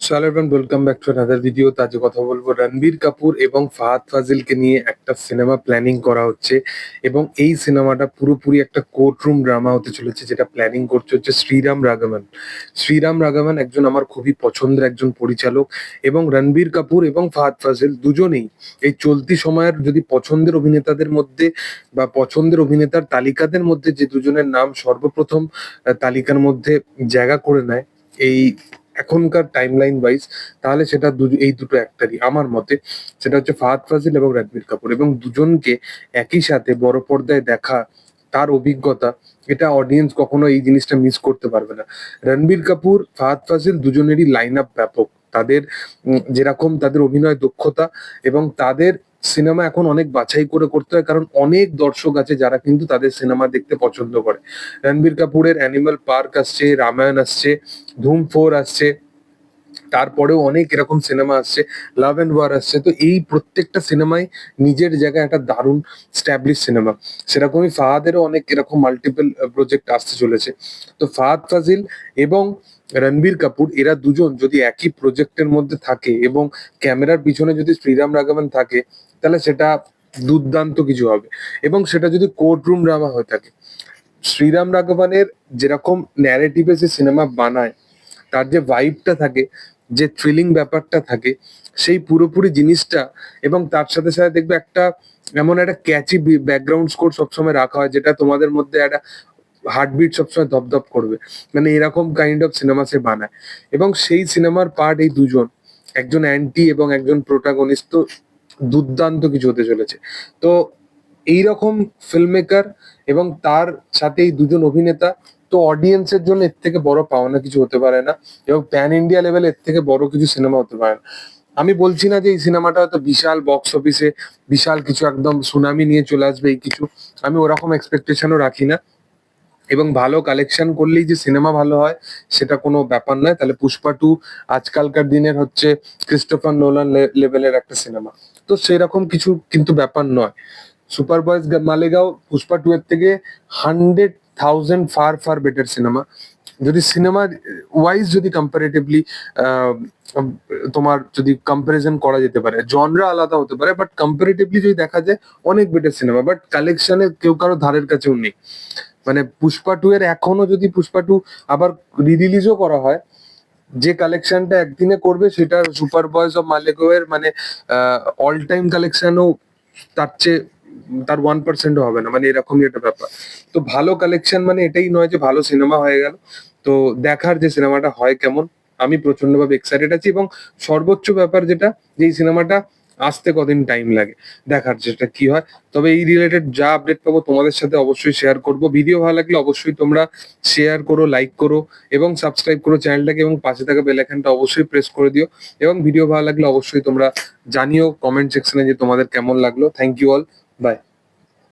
So hello everyone welcome back to another video আজ কথা বলব রণবীর কাপুর এবং ফাহাদ ফাজিলকে নিয়ে একটা সিনেমা প্ল্যানিং করা হচ্ছে এবং এই সিনেমাটা পুরোপুরি একটা কোর্ট রুম ড্রামা হতে চলেছে, যেটা প্ল্যানিং করছে হচ্ছে শ্রীরাম রাঘবন। শ্রীরাম রাঘবন একজন আমার খুবই পছন্দের একজন পরিচালক এবং রণবীর কাপুর এবং ফাহাদ ফাজিল দুজনেই এই চলতি সময়ের যদি পছন্দের অভিনেতাদের মধ্যে বা পছন্দের অভিনেতার তালিকাদের মধ্যে যে দুজনের নাম সর্বপ্রথম তালিকার মধ্যে জায়গা করে নেয়, এই এখনকার টাইম লাইন ওয়াইজ তাহলে সেটা এই দুটো একটারই। আমার মতে সেটা হচ্ছে ফাহাদ ফাজিল এবং রণবীর কাপুর। এবং দুজনকে একই সাথে বড় পর্দায় দেখা, তার অভিজ্ঞতা, এটা অডিয়েন্স কখনো এই জিনিসটা মিস করতে পারবে না। রণবীর কাপুর, ফাহাদ ফাজিল দুজনেরই লাইন আপ ব্যাপক। তাদের যেরকম তাদের অভিনয় দক্ষতা এবং তাদের সিনেমা এখন অনেক বাছাই করে করতে হয়, কারণ অনেক দর্শক আছে যারা কিন্তু তাদের সিনেমা দেখতে পছন্দ করে। রণবীর কাপুরের অ্যানিমাল পার্ক আসছে, রামায়ণ আসছে, ধুম ফোর আসছে, তারপরেও অনেক এরকম সিনেমা আসছে লাভ অ্যান্ড ওয়ার আসছে। তো এই প্রত্যেকটা সিনেমাই নিজের জায়গায় একটা দারুণ স্ট্যাবলিশ সিনেমা। সেরকমই ফাহাদেরও অনেক এরকম মাল্টিপল প্রজেক্ট আসতে চলেছে। তো ফাহাদ ফাজিল এবং রণবীর কাপুর, এরা দুজন যদি একই প্রজেক্টের মধ্যে থাকে এবং ক্যামেরার পিছনে যদি শ্রীরাম রাঘবন থাকে, তাহলে সেটা দুর্দান্ত কিছু হবে। এবং সেটা যদি কোর্ট রুম ড্রামা হয়ে থাকে, শ্রীরাম রাঘবনের যেরকম ন্যারেটিভে যে সিনেমা বানায়, তার যে ভাইবটা থাকে, যে থ্রিলিং ব্যাপারটা থাকে, সেই পুরোপুরি জিনিসটা এবং তার সাথে সাথে দেখবে একটা এমন একটা ক্যাচি ব্যাকগ্রাউন্ড স্কোর সবসময় রাখা হয়, যেটা তোমাদের মধ্যে একটা হার্টবিট সবসময় ধপধপ করবে। মানে এরকম কাইন্ড অফ সিনেমা সে বানায়। এবং সেই সিনেমার পার্ট এই দুজন, একজন অ্যান্টি এবং একজন প্রোটাগনিস্ট তো দুর্দান্ত কিছু হতে চলেছে। তো এইরকম ফিল্ম মেকার এবং তার সাথে এই দুজন অভিনেতা তো অডিয়েন্সের জন্য এর থেকে বড় পাওনা কিছু হতে পারে না এবং প্যান ইন্ডিয়া লেভেল এর থেকে বড় কিছু সিনেমা হতে পারে না। আমি বলছি না যে এই সিনেমাটা হয়তো বিশাল বক্স অফিসে বিশাল কিছু একদম সুনামি নিয়ে চলে আসবে এই কিছু। আমি ওরকম এক্সপেকটেশনও রাখি না। এবং ভালো কালেকশন করলেই যে সিনেমা ভালো হয়, সেটা কোনো ব্যাপার নয়। তাহলে পুষ্পা টু আজকালকার দিনের হচ্ছে ক্রিস্টোফার নোলান লেভেলের একটা সিনেমা তো সেরকম কিছু কিন্তু ব্যাপার নয়। Super boys Malegaon Pushpa two এর থেকে hundred thousand far far better cinema যদি সিনেমা ওয়াইজ যদি কম্পারেটিভলি তোমার যদি কম্পারিজন করা যেতে পারে জনরা আলাদা হতে পারে বাট কম্পারেটিভলি যদি দেখা যায়, অনেক বেটার সিনেমা বাট কালেকশনে কেউ কারও ধারের কাছেও নেই। মানে পুষ্পা টু এর এখনও যদি পুষ্পা টু আবার রি রিলিজও করা হয়, যে কালেকশনটা একদিনে করবে সেটা সুপার বয়েজ অফ মালেগো এর মানে অল টাইম কালেকশনও তার চেয়ে, তার ওয়ান পার্সেন্টও হবে না মানে এরকমই একটা ব্যাপার। তো ভালো কালেকশন মানে এটাই নয় যে ভালো সিনেমা হয়ে গেল। তো দেখার যে সিনেমাটা হয় কেমন, আমি প্রচন্ডভাবে এক্সাইটেড আছি এবং সর্বোচ্চ ব্যাপার যেটা, যে এই সিনেমাটা আসতে কদিন টাইম লাগে, দেখার যেটা কি হয়। তবে এই রিলেটেড যা আপডেট পাবো তোমাদের সাথে অবশ্যই শেয়ার করব। ভিডিও ভালো লাগলে অবশ্যই তোমরা শেয়ার করো লাইক করো এবং সাবস্ক্রাইব করো চ্যানেলটাকে এবং পাশে থাকা বেল আইকনটা অবশ্যই প্রেস করে দিও। এবং ভিডিও ভালো লাগলে অবশ্যই তোমরা জানিও কমেন্ট সেকশনে যে তোমাদের কেমন লাগল। Thank you all by